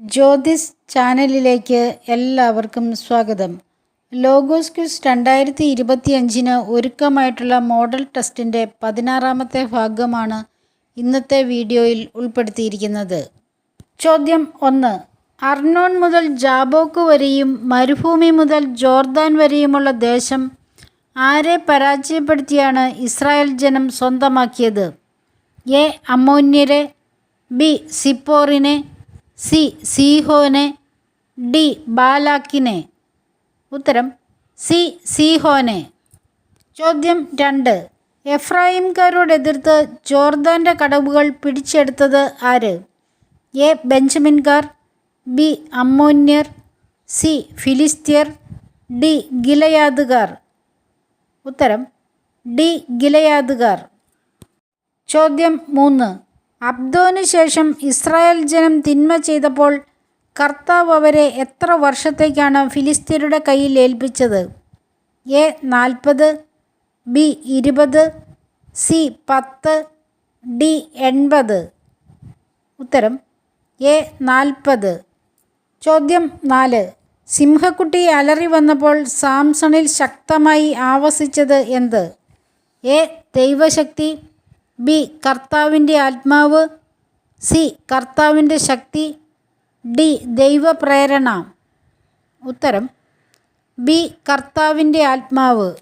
ജ്യോതിസ് ചാനലിലേക്ക് എല്ലാവർക്കും സ്വാഗതം. ലോഗോസ് ക്യൂസ് രണ്ടായിരത്തി ഇരുപത്തിയഞ്ചിന് ഒരുക്കമായിട്ടുള്ള മോഡൽ ടെസ്റ്റിന്റെ പതിനാറാമത്തെ ഭാഗമാണ് ഇന്നത്തെ വീഡിയോയിൽ ഉൾപ്പെടുത്തിയിരിക്കുന്നത്. ചോദ്യം ഒന്ന്. അർണോൺ മുതൽ ജാബോക്ക് വരെയും മരുഭൂമി മുതൽ ജോർദാൻ വരെയുമുള്ള ദേശം ആരെ പരാജയപ്പെടുത്തിയാണ് ഇസ്രായേൽ ജനം സ്വന്തമാക്കിയത്? എ. അമോന്യരെ ബി. സിപ്പോറിനെ സി സീഹോനെ ഡി ബാലാക്കിനെ. ഉത്തരം സി സീഹോനെ. ചോദ്യം രണ്ട്. എഫ്രായിംകാരോട് എതിർത്ത് ജോർദാന്റെ കടവുകൾ പിടിച്ചെടുത്തത് ആര്? എ ബെഞ്ചമിൻകാർ ബി അമ്മോന്യർ സി ഫിലിസ്ത്യർ ഡി ഗിലയാദുകാർ ഉത്തരം ഡി ഗിലയാദുകാർ ചോദ്യം മൂന്ന്. അബ്ദോന് ശേഷം ഇസ്രായേൽ ജനം തിന്മ ചെയ്തപ്പോൾ കർത്താവ് അവരെ എത്ര വർഷത്തേക്കാണ് ഫിലിസ്തീനയുടെ കയ്യിൽ ഏൽപ്പിച്ചത്? എ നാൽപ്പത് ബി ഇരുപത് സി പത്ത് ഡി എൺപത്. ഉത്തരം എ നാൽപ്പത്. ചോദ്യം നാല് സിംഹക്കുട്ടി അലറി വന്നപ്പോൾ സാംസണിൽ ശക്തമായി ആവസിച്ചത് എന്ത്? എ ദൈവശക്തി ബി. കർത്താവിന്റെ ആത്മാവ് സി. കർത്താവിന്റെ ശക്തി ഡി. ദൈവപ്രേരണ. ഉത്തരം ബി. കർത്താവിന്റെ ആത്മാവ്.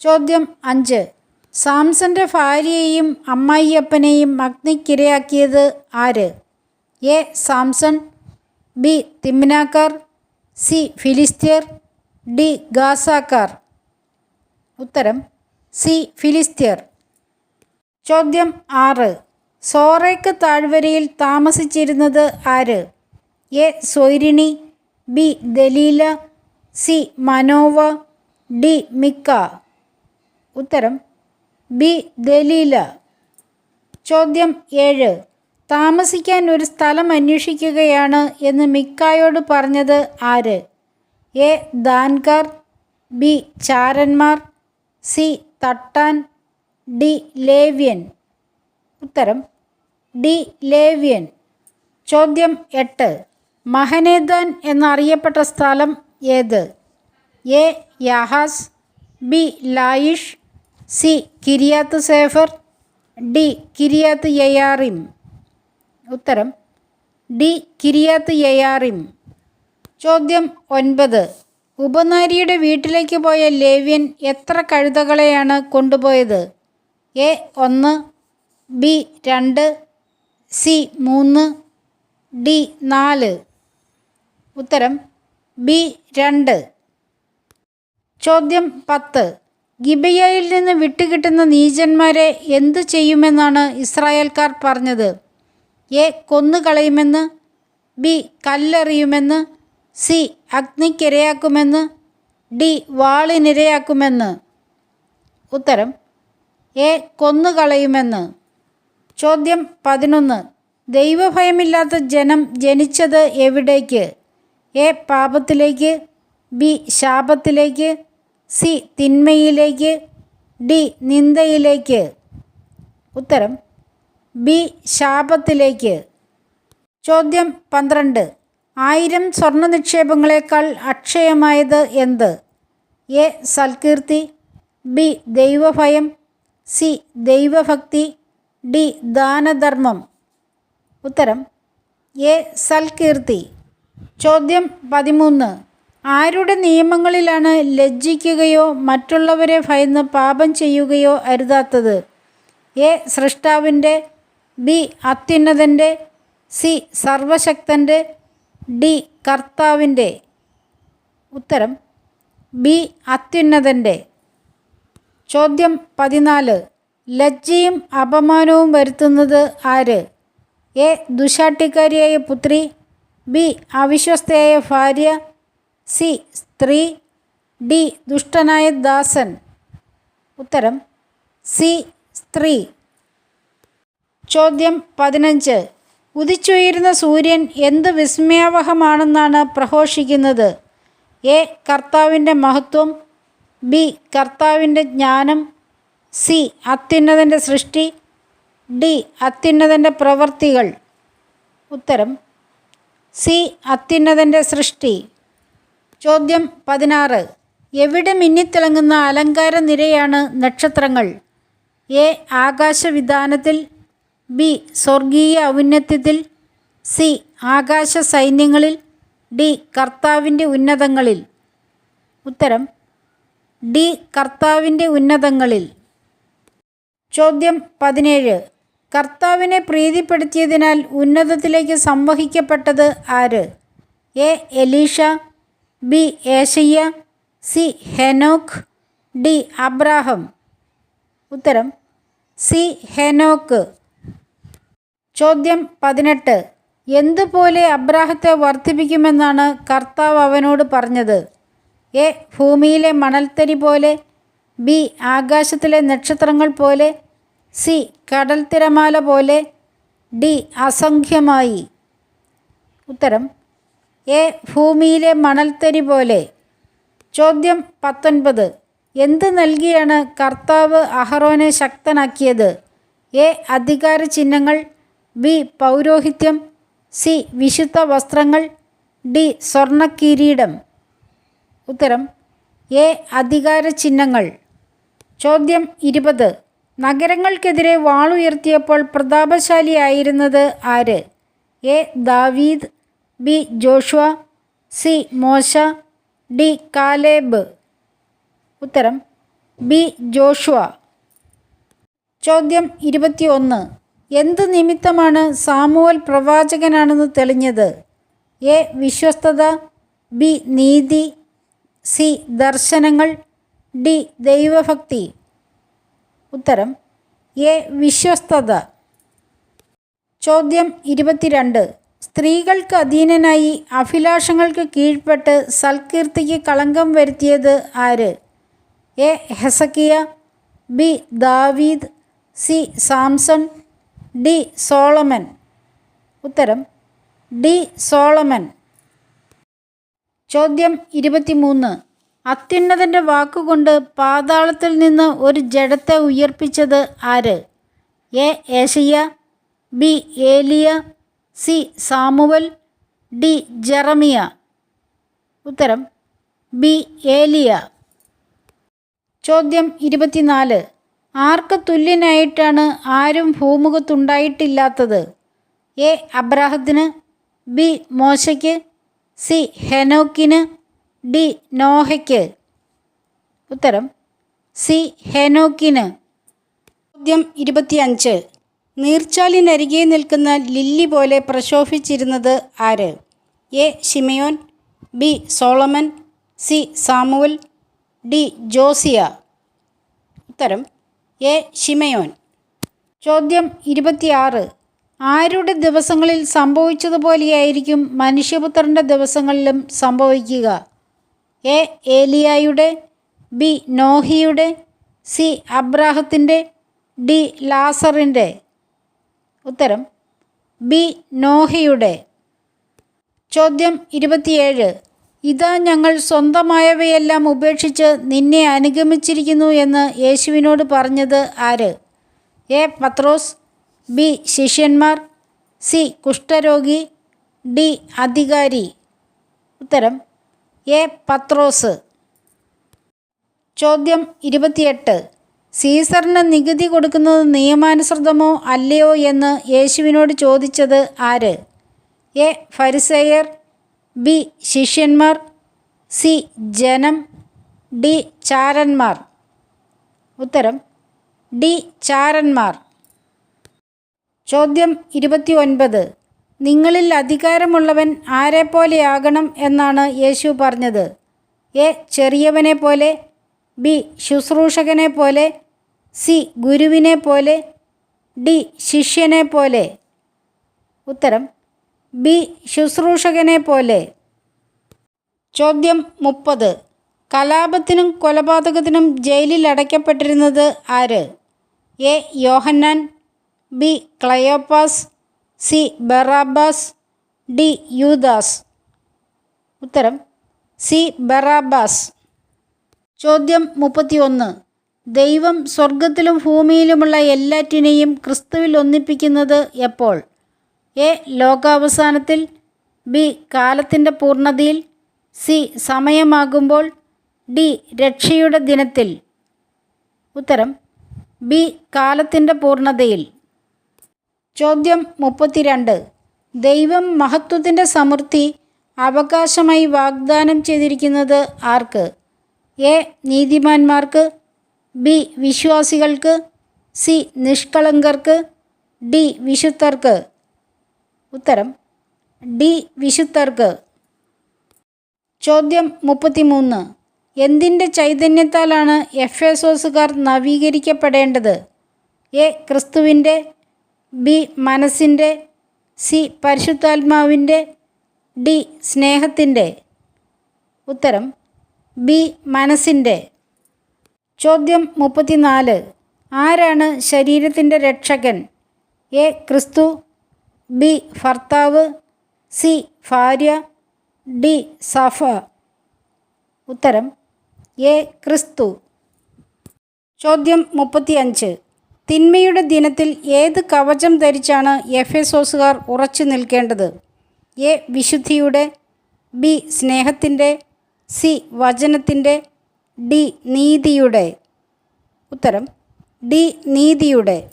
ചോദ്യം അഞ്ച്. സാംസന്റെ ഭാര്യയെയും അമ്മായിയപ്പനെയും അഗ്നിക്കിരയാക്കിയത് ആര്? എ. Samson B. തിമ്നാക്കാർ സി. ഫിലിസ്ത്യർ ഡി. ഗാസാക്കാർ. ഉത്തരം സി. ഫിലിസ്തീർ. ചോദ്യം ആറ്. സോറയ്ക്ക് താഴ്വരയിൽ താമസിച്ചിരുന്നത് ആര്? എ. സൊയ്രിണി ബി. ദലീല സി. മനോവ ഡി. മിക്ക. ഉത്തരം ബി. ദലീല. ചോദ്യം ഏഴ്. താമസിക്കാൻ ഒരു സ്ഥലം അന്വേഷിക്കുകയാണ് എന്ന് മിക്കായോട് പറഞ്ഞത് ആര്? എ. ദാൻകർ ബി. ചാരന്മാർ സി. തട്ടാൻ ഡി ലേവ്യൻ ഉത്തരം ഡി ലേവ്യൻ ചോദ്യം എട്ട്. മഹനേദാൻ എന്നറിയപ്പെട്ട സ്ഥലം ഏത്? A. യാഹാസ്. B. ലായിഷ്. C. കിരിയാത്ത് safer. D. കിരിയാത്ത് യയാറിം. ഉത്തരം ഡി. കിരിയാത്ത് യയാറിം. ചോദ്യം ഒൻപത്. ഉപനാരിയുടെ വീട്ടിലേക്ക് പോയ ലേവ്യൻ എത്ര കഴുതകളെയാണ് കൊണ്ടുപോയത്? എ ഒന്ന് ബി രണ്ട് സി മൂന്ന് ഡി നാല്. ഉത്തരം ബി രണ്ട്. ചോദ്യം പത്ത്. ഗിബിയയിൽ നിന്ന് വിട്ടുകിട്ടുന്ന നീചന്മാരെ എന്തു ചെയ്യുമെന്നാണ് ഇസ്രായേൽക്കാർ പറഞ്ഞത്? എ കൊന്നുകളയുമെന്ന് ബി കല്ലെറിയുമെന്ന് സി അഗ്നിക്കിരയാക്കുമെന്ന് ഡി വാളിനിരയാക്കുമെന്ന്. ഉത്തരം എ കൊന്നുകളയുമെന്ന്. ചോദ്യം പതിനൊന്ന്. ദൈവഭയമില്ലാത്ത ജനം ജനിച്ചത് എവിടേക്ക്? എ പാപത്തിലേക്ക് ബി ശാപത്തിലേക്ക് സി തിന്മയിലേക്ക് ഡി നിന്ദയിലേക്ക്. ഉത്തരം ബി ശാപത്തിലേക്ക്. ചോദ്യം പന്ത്രണ്ട്. ആയിരം സ്വർണ നിക്ഷേപങ്ങളെക്കാൾ അക്ഷയമായത് എന്ത്? എ സൽകീർത്തി ബി ദൈവഭയം സി ദൈവഭക്തി ഡി ദാനധർമ്മം. ഉത്തരം എ സൽകീർത്തി. ചോദ്യം പതിമൂന്ന്. ആരുടെ നിയമങ്ങളിലാണ് ലജ്ജിക്കുകയോ മറ്റുള്ളവരെ ഭയന്ന് പാപം ചെയ്യുകയോ അരുതാത്തത്? എ സൃഷ്ടാവിന്റെ ബി അത്യുന്നതന്റെ സി സർവശക്തന്റെ ഡി കർത്താവിന്റെ. ഉത്തരം ബി അത്യുന്നതന്റെ. ചോദ്യം പതിനാല്. ലജ്ജയും അപമാനവും വരുത്തുന്നത് ആര്? എ. ദുശാട്ടിക്കാരിയായ പുത്രി. ബി. അവിശ്വസ്തയായ ഭാര്യ. സി. സ്ത്രീ. ഡി. ദുഷ്ടനായ ദാസൻ. ഉത്തരം സി. സ്ത്രീ. ചോദ്യം പതിനഞ്ച്. ഉദിച്ചുയരുന്ന സൂര്യൻ എന്ത് വിസ്മയാവഹമാണെന്നാണ് പ്രഘോഷിക്കുന്നത്? എ. കർത്താവിന്റെ മഹത്വം. ബി. കർത്താവിന്റെ ജ്ഞാനം സി. അത്യുന്നതന്റെ സൃഷ്ടി ഡി. അത്യുന്നതന്റെ പ്രവർത്തികൾ. ഉത്തരം സി. അത്യുന്നതന്റെ സൃഷ്ടി. ചോദ്യം പതിനാറ്. എവിടെ മിന്നിത്തിളങ്ങുന്ന അലങ്കാര നിരയാണ് നക്ഷത്രങ്ങൾ? എ. ആകാശവിധാനത്തിൽ ബി. സ്വർഗീയ ഔന്നത്യത്തിൽ സി. ആകാശ സൈന്യങ്ങളിൽ ഡി. കർത്താവിന്റെ ഉന്നതങ്ങളിൽ. ഉത്തരം ഡി കർത്താവിന്റെ ഉന്നതങ്ങളിൽ. ചോദ്യം പതിനേഴ്. കർത്താവിനെ പ്രീതിപ്പെടുത്തിയതിനാൽ ഉന്നതത്തിലേക്ക് സംവഹിക്കപ്പെട്ടത് ആര്? A Elisha B Isaiah C Enoch D Abraham. ഉത്തരം സി ഹെനോക്ക്. ചോദ്യം പതിനെട്ട്. എന്തുപോലെ അബ്രാഹത്തെ വർദ്ധിപ്പിക്കുമെന്നാണ് കർത്താവ് അവനോട് പറഞ്ഞത്? എ ഭൂമിയിലെ മണൽത്തരി പോലെ ബി ആകാശത്തിലെ നക്ഷത്രങ്ങൾ പോലെ സി കടൽ തിരമാല പോലെ ഡി അസംഖ്യമായി. ഉത്തരം എ ഭൂമിയിലെ മണൽത്തരി പോലെ. ചോദ്യം പത്തൊൻപത്. എന്ത് നൽകിയാണ് കർത്താവ് അഹറോനെ ശക്തനാക്കിയത്? എ അധികാര ചിഹ്നങ്ങൾ ബി പൗരോഹിത്യം സി വിശുദ്ധ വസ്ത്രങ്ങൾ ഡി സ്വർണക്കിരീടം ഉത്തരം എ അധികാര ചിഹ്നങ്ങൾ ചോദ്യം ഇരുപത് നഗരങ്ങൾക്കെതിരെ വാളുയർത്തിയപ്പോൾ പ്രതാപശാലിയായിരുന്നത് ആര്? എ ദാവീദ് ബി ജോഷുവ സി മോശ ഡി കാലേബ്. ഉത്തരം ബി ജോഷുവ. ചോദ്യം ഇരുപത്തിയൊന്ന് എന്ത് നിമിത്തമാണ് സാമുവൽ പ്രവാചകനാണെന്ന് തെളിഞ്ഞത്? എ വിശ്വസ്തത ബി നീതി സി ദർശനങ്ങൾ ഡി ദൈവഭക്തി. ഉത്തരം എ വിശ്വസ്തത. ചോദ്യം ഇരുപത്തിരണ്ട്. സ്ത്രീകൾക്ക് അധീനനായി അഭിലാഷങ്ങൾക്ക് കീഴ്പ്പെട്ട് സൽകീർത്തിക്ക് കളങ്കം വരുത്തിയത് ആര്? എ ഹെസക്കിയ ബി ദാവീദ് സി സാംസൺ ഡി സോളമൻ. ഉത്തരം ഡി സോളമൻ. ചോദ്യം ഇരുപത്തിമൂന്ന്. അത്യുന്നതന്റെ വാക്കുകൊണ്ട് പാതാളത്തിൽ നിന്ന് ഒരു ജഡത്തെ ഉയർപ്പിച്ചത് ആര്? എ. ഏഷ്യ ബി. ഏലിയ സി. Samuel D. ജറമിയ. ഉത്തരം ബി. ഏലിയ. ചോദ്യം ഇരുപത്തിനാല്. ആർക്ക് തുല്യനായിട്ടാണ് ആരും ഭൂമുഖത്തുണ്ടായിട്ടില്ലാത്തത്? എ. അബ്രാഹത്തിന് ബി. മോശയ്ക്ക് സി ഹെനോക്കിന് ഡി നോഹയ്ക്ക്. ഉത്തരം സി ഹെനോക്കിന്. ചോദ്യം ഇരുപത്തിയഞ്ച്. നീർച്ചാലിനരികെ നിൽക്കുന്ന ലില്ലി പോലെ പ്രശോഭിച്ചിരുന്നത് ആര്? A Shimayon B Solomon C Samuel D Josiah. ഉത്തരം എ ഷിമയോൻ ചോദ്യം ഇരുപത്തിയാറ്. ആരുടെ ദിവസങ്ങളിൽ സംഭവിച്ചതുപോലെയായിരിക്കും മനുഷ്യപുത്രന്റെ ദിവസങ്ങളിലും സംഭവിക്കുക? എ. ഏലിയായുടെ ബി. നോഹിയുടെ സി. അബ്രാഹത്തിന്റെ ഡി. ലാസറിന്റെ. ഉത്തരം ബി. നോഹിയുടെ. ചോദ്യം ഇരുപത്തിയേഴ്. ഇതാ ഞങ്ങൾ സ്വന്തമായവയെല്ലാം ഉപേക്ഷിച്ച് നിന്നെ അനുഗമിച്ചിരിക്കുന്നു എന്ന് യേശുവിനോട് പറഞ്ഞത് ആര്? എ. പത്രോസ് ബി ശിഷ്യന്മാർ സി കുഷ്ഠരോഗി ഡി അധികാരി. ഉത്തരം എ പത്രോസ്. ചോദ്യം ഇരുപത്തിയെട്ട്. സീസറിന് നികുതി കൊടുക്കുന്നത് നിയമാനുസൃതമോ അല്ലയോ എന്ന് യേശുവിനോട് ചോദിച്ചത് ആര്? എ ഫരിസേയർ ബി ശിഷ്യന്മാർ സി ജനം ഡി ചാരന്മാർ. ഉത്തരം ഡി ചാരന്മാർ. ചോദ്യം ഇരുപത്തി ഒൻപത് നിങ്ങളിൽ അധികാരമുള്ളവൻ ആരെപ്പോലെയാകണം എന്നാണ് യേശു പറഞ്ഞത്. എ. ചെറിയവനെ പോലെ ബി. ശുശ്രൂഷകനെ പോലെ സി. ഗുരുവിനെ പോലെ ഡി. ശിഷ്യനെ പോലെ. ഉത്തരം ബി. ശുശ്രൂഷകനെ പോലെ. ചോദ്യം മുപ്പത്. കലാപത്തിനും കൊലപാതകത്തിനും ജയിലിൽ അടയ്ക്കപ്പെട്ടിരുന്നത് ആര്? A. Yohannan B Cleopas C Barabbas D യൂദാസ്. ഉത്തരം സി ബറാബാസ്. ചോദ്യം മുപ്പത്തിയൊന്ന്. ദൈവം സ്വർഗത്തിലും ഭൂമിയിലുമുള്ള എല്ലാറ്റിനെയും ക്രിസ്തുവിൽ ഒന്നിപ്പിക്കുന്നത് എപ്പോൾ? എ. ലോകാവസാനത്തിൽ ബി. കാലത്തിന്റെ പൂർണതയിൽ സി. സമയമാകുമ്പോൾ ഡി. രക്ഷയുടെ ദിനത്തിൽ. ഉത്തരം ബി. കാലത്തിന്റെ പൂർണതയിൽ. ചോദ്യം മുപ്പത്തിരണ്ട്. ദൈവം മഹത്വത്തിന്റെ സമൃദ്ധി അവകാശമായി വാഗ്ദാനം ചെയ്തിരിക്കുന്നത് ആർക്ക്? എ. നീതിമാന്മാർക്ക് ബി. വിശ്വാസികൾക്ക് സി. നിഷ്കളങ്കർക്ക് ഡി. വിശുദ്ധർക്ക്. ഉത്തരം ഡി. വിശുദ്ധർക്ക്. ചോദ്യം മുപ്പത്തിമൂന്ന്. എന്തിന്റെ ചൈതന്യത്താലാണ് എഫ് എസോസുകാർ നവീകരിക്കപ്പെടേണ്ടത്? എ. ക്രിസ്തുവിന്റെ ബി മനസ്സിന്റെ സി പരിശുദ്ധാത്മാവിന്റെ ഡി സ്നേഹത്തിന്റെ. ഉത്തരം ബി മനസ്സിന്റെ. ചോദ്യം മുപ്പത്തിനാല്. ആരാണ് ശരീരത്തിന്റെ രക്ഷകൻ? എ ക്രിസ്തു ബി ഭർത്താവ് സി ഭാര്യ ഡി സഫ. ഉത്തരം എ ക്രിസ്തു. ചോദ്യം മുപ്പത്തിയഞ്ച്. തിന്മയുടെ ദിനത്തിൽ ഏത് കവചം ധരിച്ചാണ് എഫെസോസുകാർ ഉറച്ചു നിൽക്കേണ്ടത്? എ. വിശുദ്ധിയുടെ ബി. സ്നേഹത്തിന്റെ സി. വചനത്തിന്റെ ഡി. നീതിയുടെ. ഉത്തരം ഡി. നീതിയുടെ.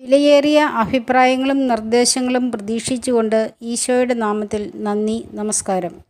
വിലയേറിയ അഭിപ്രായങ്ങളും നിർദ്ദേശങ്ങളും പ്രതീക്ഷിച്ചുകൊണ്ട് ഈശോയുടെ നാമത്തിൽ നന്ദി നമസ്കാരം.